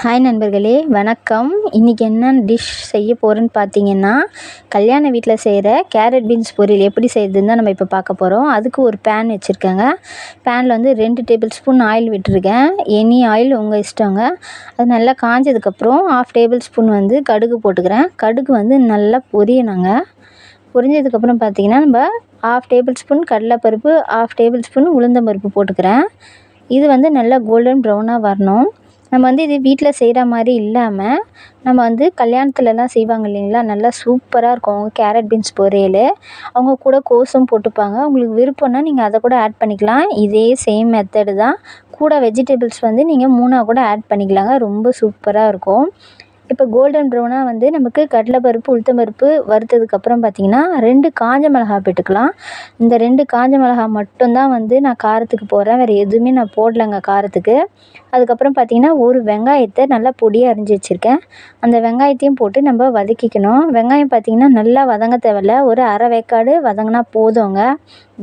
Hi நண்பர்களே. வணக்கம். இன்றைக்கி என்ன டிஷ் செய்ய போகிறேன்னு பார்த்தீங்கன்னா கல்யாண வீட்டில் செய்கிற கேரட் பீன்ஸ் பொரியல் எப்படி செய்கிறதுன்னு தான் நம்ம இப்போ பார்க்க போகிறோம் அதுக்கு ஒரு பேன் வச்சுருக்கேங்க. பேனில் வந்து ரெண்டு டேபிள் ஸ்பூன் ஆயில் விட்டுருக்கேன். எனி ஆயில் உங்கள் இஷ்டங்க. அது நல்லா காஞ்சதுக்கப்புறம் ஆஃப் டேபிள் ஸ்பூன் வந்து கடுகு போட்டுக்கிறேன். கடுகு வந்து நல்லா பொரியணுங்க. பொரிஞ்சதுக்கப்புறம் பார்த்தீங்கன்னா நம்ம ஆஃப் டேபிள் ஸ்பூன் கடலைப்பருப்பு ஆஃப் டேபிள் ஸ்பூன் உளுந்தம்பருப்பு போட்டுக்கிறேன். இது வந்து நல்லா கோல்டன் ப்ரௌனாக வரணும். நம்ம வந்து இது வீட்டில் செய்கிற மாதிரி இல்லாமல் நம்ம வந்து கல்யாணத்துலலாம் செய்வாங்க இல்லைங்களா? நல்லா சூப்பராக இருக்கும். அவங்க கேரட் பீன்ஸ் பொரியல். அவங்க கூட கோஸும் போட்டுப்பாங்க. உங்களுக்கு விருப்பம்னா நீங்கள் அதை கூட ஆட் பண்ணிக்கலாம். இதே சேம் மெத்தடு தான். கூட வெஜிடபிள்ஸ் வந்து நீங்கள் மூணாக கூட ஆட் பண்ணிக்கலாங்க. ரொம்ப சூப்பராக இருக்கும். இப்போ கோல்டன் ப்ரௌனாக வந்து நமக்கு கடலைப்பருப்பு உளுத்தம்பருப்பு வறுத்ததுக்கப்புறம் பார்த்திங்கன்னா ரெண்டு காஞ்ச மிளகா போட்டுக்கலாம். இந்த ரெண்டு காஞ்ச மிளகா மட்டும்தான் வந்து நான் காரத்துக்கு போடுறேன். வேறு எதுவுமே நான் போடலைங்க காரத்துக்கு. அதுக்கப்புறம் பார்த்திங்கன்னா ஒரு வெங்காயத்தை நல்லா பொடியாக அரிஞ்சு வச்சுருக்கேன். அந்த வெங்காயத்தையும் போட்டு நம்ம வதக்கிக்கணும். வெங்காயம் பார்த்திங்கன்னா நல்லா வதங்க தேவையில்ல. ஒரு அரை வேக்காடு வதங்கினா போதுங்க.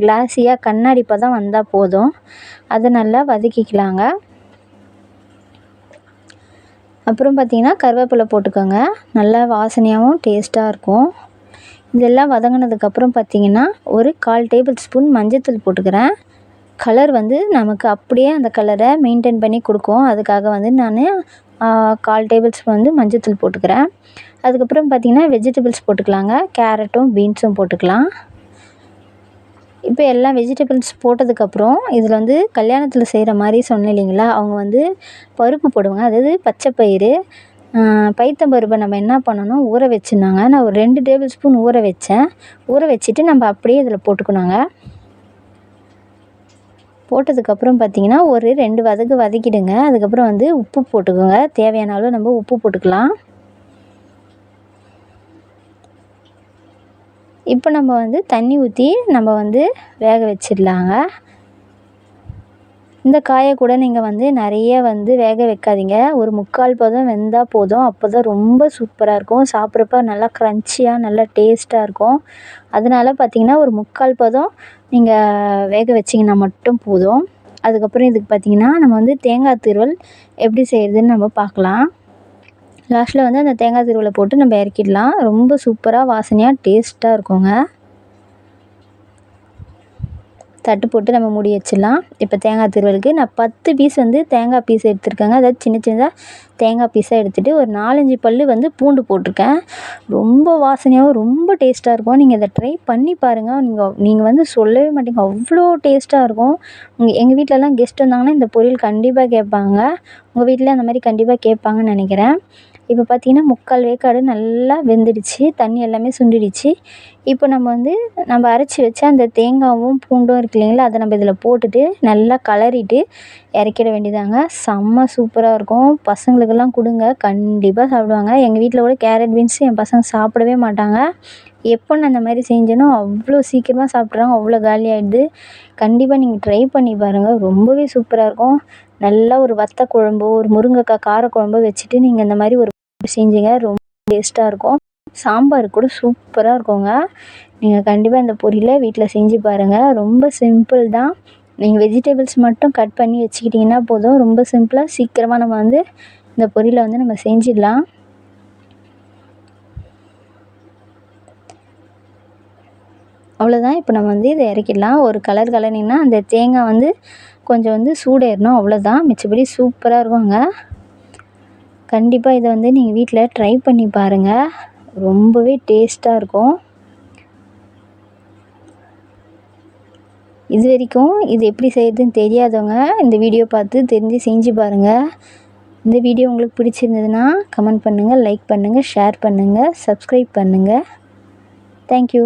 கிளாஸியாக கண்ணாடி பதம் வந்தால் போதும். அதை நல்லா வதக்கிக்கலாங்க. அப்புறம் பார்த்திங்கன்னா கருவேப்பிலை போட்டுக்கோங்க. நல்லா வாசனையாகவும் டேஸ்ட்டாக இருக்கும். இதெல்லாம் வதங்கினதுக்கப்புறம் பார்த்திங்கன்னா ஒரு கால் டேபிள் ஸ்பூன் மஞ்சத்தூள் போட்டுக்கிறேன். கலர் வந்து நமக்கு அப்படியே அந்த கலரை மெயின்டைன் பண்ணி கொடுக்கும். அதுக்காக வந்து நான் கால் டேபிள் ஸ்பூன் வந்து மஞ்சத்தூள் போட்டுக்கிறேன். அதுக்கப்புறம் பார்த்திங்கன்னா வெஜிடபிள்ஸ் போட்டுக்கலாங்க. கேரட்டும் பீன்ஸும் போட்டுக்கலாம். இப்போ எல்லாம் வெஜிடபிள்ஸ் போட்டதுக்கப்புறம் இதில் வந்து கல்யாணத்தில் செய்கிற மாதிரி சொன்னேன் இல்லைங்களா? அவங்க வந்து பருப்பு போடுவாங்க. அதாவது பச்சை பயிறு பைத்தம்பருப்பை நம்ம என்ன பண்ணணும்? ஊற வச்சுருந்தாங்க. நான் ஒரு ரெண்டு டேபிள் ஸ்பூன் ஊற வச்சேன். ஊற வச்சுட்டு நம்ம அப்படியே இதில் போட்டுக்கணுங்க. போட்டதுக்கப்புறம் பார்த்திங்கன்னா ஒரு ரெண்டு வதக்கு வதக்கிடுங்க. அதுக்கப்புறம் வந்து உப்பு போட்டுக்கோங்க. தேவையான அளவு நம்ம உப்பு போட்டுக்கலாம். இப்போ நம்ம வந்து தண்ணி ஊற்றி நம்ம வந்து வேக வச்சிடலாங்க. இந்த காயை கூட நீங்கள் வந்து நிறைய வந்து வேக வைக்காதீங்க. ஒரு முக்கால் பதம் வெந்தால் போதும். அப்போ தான் ரொம்ப சூப்பராக இருக்கும். சாப்பிட்றப்ப நல்லா க்ரன்ச்சியாக நல்லா டேஸ்ட்டாக இருக்கும். அதனால பார்த்திங்கன்னா ஒரு முக்கால் பதம் நீங்கள் வேக வச்சிங்கன்னா மட்டும் போதும். அதுக்கப்புறம் இதுக்கு பார்த்திங்கன்னா நம்ம வந்து தேங்காய் திருவல் எப்படி செய்கிறதுன்னு நம்ம பார்க்கலாம். லாஸ்ட்டில் வந்து அந்த தேங்காய் திருவலை போட்டு நம்ம இறக்கிடலாம். ரொம்ப சூப்பராக வாசனையாக டேஸ்ட்டாக இருக்குங்க. தட்டு போட்டு நம்ம மூடி வச்சிடலாம். இப்போ தேங்காய் திருவலுக்கு நான் பத்து பீஸ் வந்து தேங்காய் பீஸ் எடுத்துருக்கேங்க. அதாவது சின்ன சின்னதாக தேங்காய் பீஸாக எடுத்துகிட்டு ஒரு நாலஞ்சு பல் வந்து பூண்டு போட்டிருக்கேன். ரொம்ப வாசனையாகவும் ரொம்ப டேஸ்ட்டாக இருக்கும். நீங்கள் இதை ட்ரை பண்ணி பாருங்கள் நீங்கள் நீங்கள் வந்து சொல்லவே மாட்டீங்க. அவ்வளோ டேஸ்ட்டாக இருக்கும். உங்கள் எங்கள் வீட்டிலலாம் கெஸ்ட் வந்தாங்கன்னா இந்த பொரியல் கண்டிப்பாக கேட்பாங்க. உங்கள் வீட்டில் அந்த மாதிரி கண்டிப்பாக கேட்பாங்கன்னு நினைக்கிறேன். இப்போ பார்த்திங்கன்னா முக்கால் வேக்காடு நல்லா வெந்துடுச்சு தண்ணி எல்லாமே சுண்டிடுச்சு. இப்போ நம்ம வந்து நம்ம அரைச்சி வச்ச அந்த தேங்காயும் பூண்டும் இருக்கு இல்லைங்களா அதை நம்ம இதில் போட்டுட்டு நல்லா கலரிட்டு இறக்கிட வேண்டியதாங்க. செம்ம சூப்பராக இருக்கும். பசங்களுக்கெல்லாம் கொடுங்க கண்டிப்பாக சாப்பிடுவாங்க. எங்கள் வீட்டில் கூட கேரட் பீன்ஸ் என் பசங்க சாப்பிடவே மாட்டாங்க. எப்போ நான் அந்த மாதிரி செஞ்சேனோ அவ்வளோ சீக்கிரமாக சாப்பிட்றாங்க அவ்வளோ காலியாகிடுது கண்டிப்பாக நீங்கள் ட்ரை பண்ணி பாருங்கள் ரொம்பவே சூப்பராக இருக்கும். நல்லா ஒரு வத்த குழம்போ ஒரு முருங்கைக்காய் காரக்குழம்போ வச்சுட்டு நீங்கள் இந்த மாதிரி ஒரு செஞ்சுங்க. ரொம்ப டேஸ்ட்டாக இருக்கும். சாம்பார் கூட சூப்பராக இருக்குங்க. நீங்கள் கண்டிப்பாக இந்த பொரியலை வீட்டில் செஞ்சு பாருங்கள் ரொம்ப சிம்பிள் தான். நீங்கள் வெஜிடபிள்ஸ் மட்டும் கட் பண்ணி வச்சுக்கிட்டிங்கன்னா போதும். ரொம்ப சிம்பிளாக சீக்கிரமாக நம்ம வந்து இந்த பொரியலை வந்து நம்ம செஞ்சிடலாம். அவ்வளோதான் இப்போ நம்ம வந்து இதை இறக்கிடலாம். ஒரு கலர் கலனின்னா அந்த தேங்காய் வந்து கொஞ்சம் வந்து சூடேறணும். அவ்வளோதான் மிச்சபடி சூப்பராக இருக்குங்க. கண்டிப்பாக இதை வந்து நீங்கள் வீட்டில் ட்ரை பண்ணி பாருங்கள் ரொம்பவே டேஸ்ட்டாக இருக்கும். இது வரைக்கும் இது எப்படி செய்கிறதுன்னு தெரியாதவங்க இந்த வீடியோ பார்த்து தெரிஞ்சு செஞ்சு பாருங்கள் இந்த வீடியோ உங்களுக்கு பிடிச்சிருந்ததுன்னா கமெண்ட் பண்ணுங்கள் லைக் பண்ணுங்கள் ஷேர் பண்ணுங்கள் சப்ஸ்கிரைப் பண்ணுங்கள் தேங்க்யூ